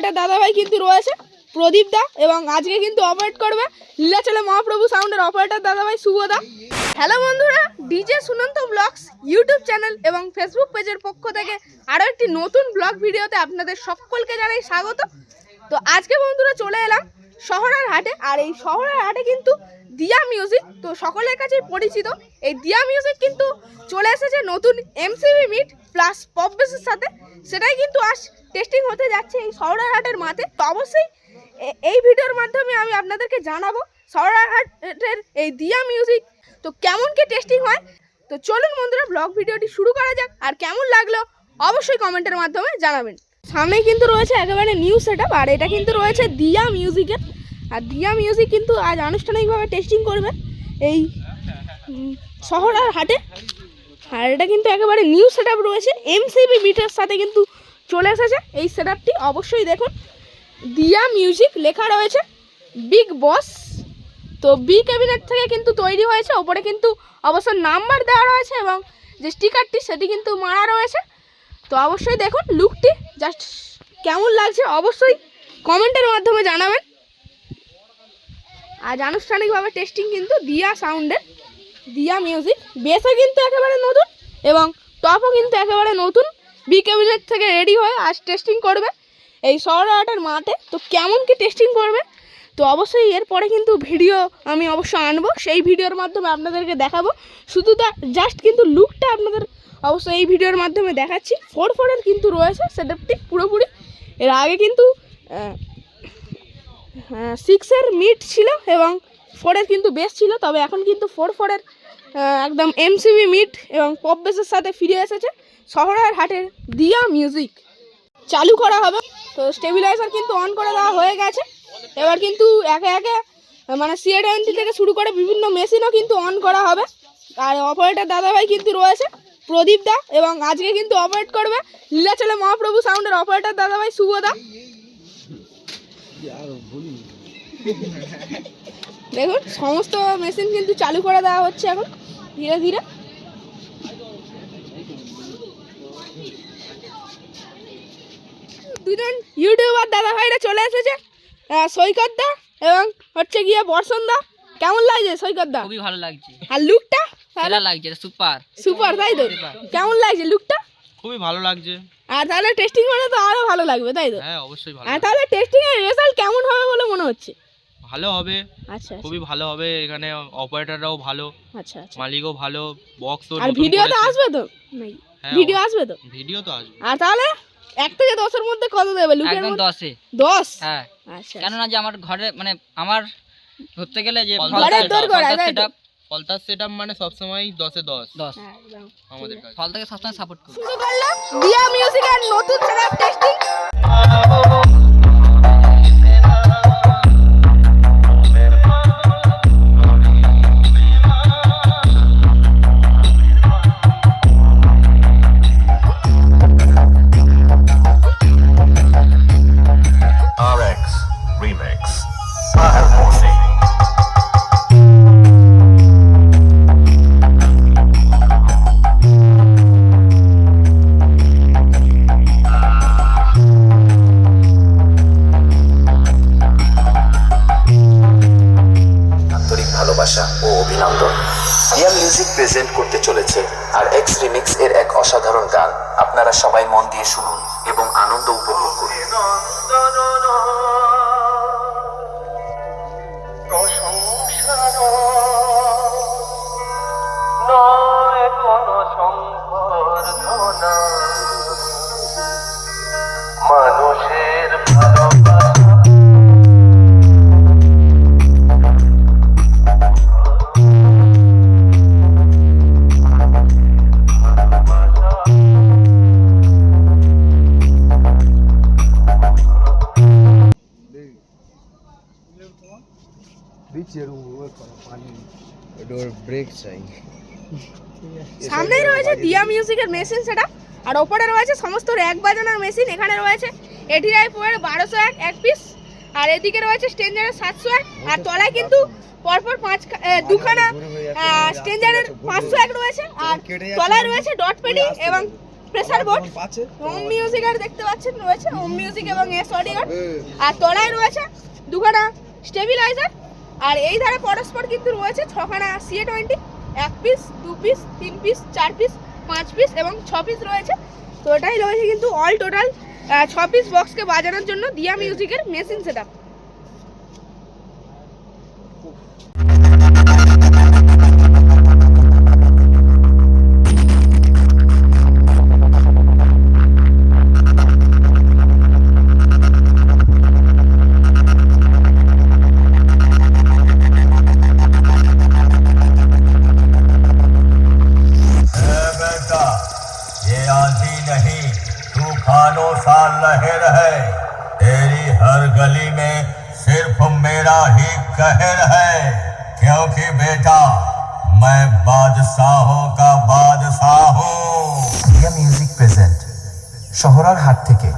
Operator দাদাভাই কিন্তু রয়েছে, প্রদীপ দা, এবং আজকে কিন্তু অপারেট করবে লীলাচলে মহাপ্রভু সাউন্ডের অপারেটর দাদাভাই শুভদা হ্যালো বন্ধুরা DJ Sunanta blogs YouTube channel এবং ফেসবুক পেজের পক্ষ থেকে আরও একটি নতুন ব্লগ ভিডিওতে আপনাদের সকলকে জানাই স্বাগত। তো আজকে বন্ধুরা চলে এলাম শহরের হাটে, আর এই শহরের হাটে কিন্তু দিয়া মিউজিক তো সকলের কাছেই পরিচিত। এই দিয়া মিউজিক কিন্তু চলে এসেছে নতুন এমসিবি মিট প্লাস পপ বেসের সাথে। সেটাই কিন্তু আজ টেস্টিং হতে যাচ্ছে এই শহরের হাটের মাঠে। তো অবশ্যই এই ভিডিওর মাধ্যমে আমি আপনাদেরকে জানাব শহরের এই দিয়া মিউজিক তো কেমন কি টেস্টিং হয়? তো চলুন বন্ধুরা ব্লগ ভিডিওটি শুরু করা যাক। আর কেমন লাগল অবশ্যই কমেন্টের মাধ্যমে জানাবেন। সামনে কিন্তু রয়েছে একেবারে নিউ সেট আর এটা কিন্তু রয়েছে দিয়া মিউজিকের আর দিয়া মিউজিক কিন্তু আজ আনুষ্ঠানিকভাবে টেস্টিং করবে এই শহর আর হাটে। আর এটা কিন্তু একেবারে নিউ সেট রয়েছে। এমসিবি বিটের সাথে কিন্তু চলে এসেছে। এই সেট অবশ্যই দেখুন। দিয়া মিউজিক লেখা রয়েছে। বিগ বস তো বি ক্যাবিনেট থেকে কিন্তু তৈরি হয়েছে। ওপরে কিন্তু অবশ্য নাম্বার দেওয়া রয়েছে এবং যে স্টিকারটি সেটি কিন্তু মারা রয়েছে। তো অবশ্যই দেখুন লুকটি জাস্ট কেমন লাগছে অবশ্যই কমেন্টের মাধ্যমে জানাবেন। আজ আনুষ্ঠানিকভাবে টেস্টিং কিন্তু দিয়া সাউন্ডের দিয়া মিউজিক বেসও কিন্তু একেবারে নতুন এবং টপও কিন্তু একেবারে নতুন। বি ক্যাবিনেট থেকে রেডি হয়ে আজ টেস্টিং করবে এই শহর আটের মাঠে। তো কেমন কি টেস্টিং করবে? তো অবশ্যই এরপরে কিন্তু ভিডিও আমি অবশ্যই আনব। সেই ভিডিওর মাধ্যমে আপনাদেরকে দেখাবো। শুধু তা জাস্ট কিন্তু লুকটা আপনাদের অবশ্যই এই ভিডিওর মাধ্যমে দেখাচ্ছি। ফোর ফোরের কিন্তু রয়েছে। সেটআপটি পুরোপুরি। এর আগে কিন্তু সিক্সের মিড ছিল এবং ফোরের কিন্তু বেস ছিল, তবে এখন কিন্তু ফোর ফোরের একদম এমসিবি মিড এবং পপ বেসের সাথে ফিরে এসেছে শহরের হাটের দিয়া মিউজিক চালু করা হবে। তো স্টেবিলাইজার কিন্তু অন করে দেওয়া হয়ে গেছে। এবার কিন্তু একে একে মানে সিএডএনটি থেকে শুরু করে বিভিন্ন মেশিনও কিন্তু অন করা হবে। আর অপারেটর দাদাভাই কিন্তু রয়েছে, প্রদীপ দা, এবং আজকে কিন্তু অপারেট করবে লীলাচলে মহাপ্রভু সাউন্ডের অপারেটর দাদাভাই শুভদা দেখুন সমস্ত মেশিন কিন্তু চালু করে দেওয়া হচ্ছে এখন ধীরে ধীরে। দুজন ইউটিউবার দাদা ভাইরা চলে এসেছে সৈকত দা এবং হচ্ছে গিয়ে বর্ষণ দা। কেমন লাগছে সৈকত দা? খুবই ভালো লাগছে। আর লুকটা সেরা লাগছে সুপার সুপার তাই তো? কেমন লাগছে লুকটা খুবই ভালো লাগছে। আর তাহলে টেস্টিং মানে তো আরও ভালো লাগবে তাই তো? হ্যাঁ অবশ্যই ভালো আর তাহলে টেস্টিং এর রেজাল্ট কেমন হবে বলে মনে হচ্ছে? ভালো হবে আচ্ছা আচ্ছা, খুবই ভালো হবে এখানে অপারেটররাও ভালো আচ্ছা আচ্ছা। মালিকও ভালো বক্স তো আর ভিডিও তো আসবে তো? নাকি হ্যাঁ, ভিডিও আসবে তো? ভিডিও তো আসবে। আর তাহলে এক থেকে দশের মধ্যে কত দেবে? লুকের একদম মধ্যে দশে। দশ? হ্যাঁ। আচ্ছা কেননা যে আমার ঘরে মানে আমার ধরতে গেলে যে ঘরের দোর করা, ফলতার সেট মানে সবসময় দশে দশ। দশ। হ্যাঁ, আমাদের কাছে ফলতাকে সবসময় সাপোর্ট করি। শুরু করলাম দিয়া মিউজিকের নতুন সেটআপ টেস্টিং ভালোবাসা ও অভিনন্দন জিয়া মিউজিক প্রেজেন্ট করতে চলেছে আর এক্স রিমিক্স এর এক অসাধারণ গান আপনারা সবাই মন দিয়ে শুনুন এবং আনন্দ উপভোগ করুন সামনেই রয়েছে দিয়া মিউজিকের মেশিন সেটা আর ওপরে রয়েছে সমস্ত র্যাক বাজানোর মেশিন এখানে রয়েছে এটিআই পোয়ের বারোশো এক এক পিস আর এদিকে রয়েছে স্টেঞ্জারের সাতশো এক আর তলায় কিন্তু পরপর পাঁচ দুখানা স্টেঞ্জারের পাঁচশো এক রয়েছে আর তলায় রয়েছে ডট পেডি এবং প্রেসার বোর্ড হোম মিউজিক আর দেখতে পাচ্ছেন রয়েছে হোম মিউজিক এবং এস অডিও আর তলায় রয়েছে দুখানা স্টেবিলাইজার আর এই ধারে পরস্পর কিন্তু রয়েছে ছখানা এ টোয়েন্টি এক পিস দু পিস তিন পিস চার পিস পাঁচ পিস এবং ছ পিস রয়েছে। তো এটাই রয়েছে কিন্তু অল টোটাল ছ পিস বক্সকে বাজানোর জন্য দিয়া মিউজিকের মেশিন সেট ए শহরার হাত থেকে।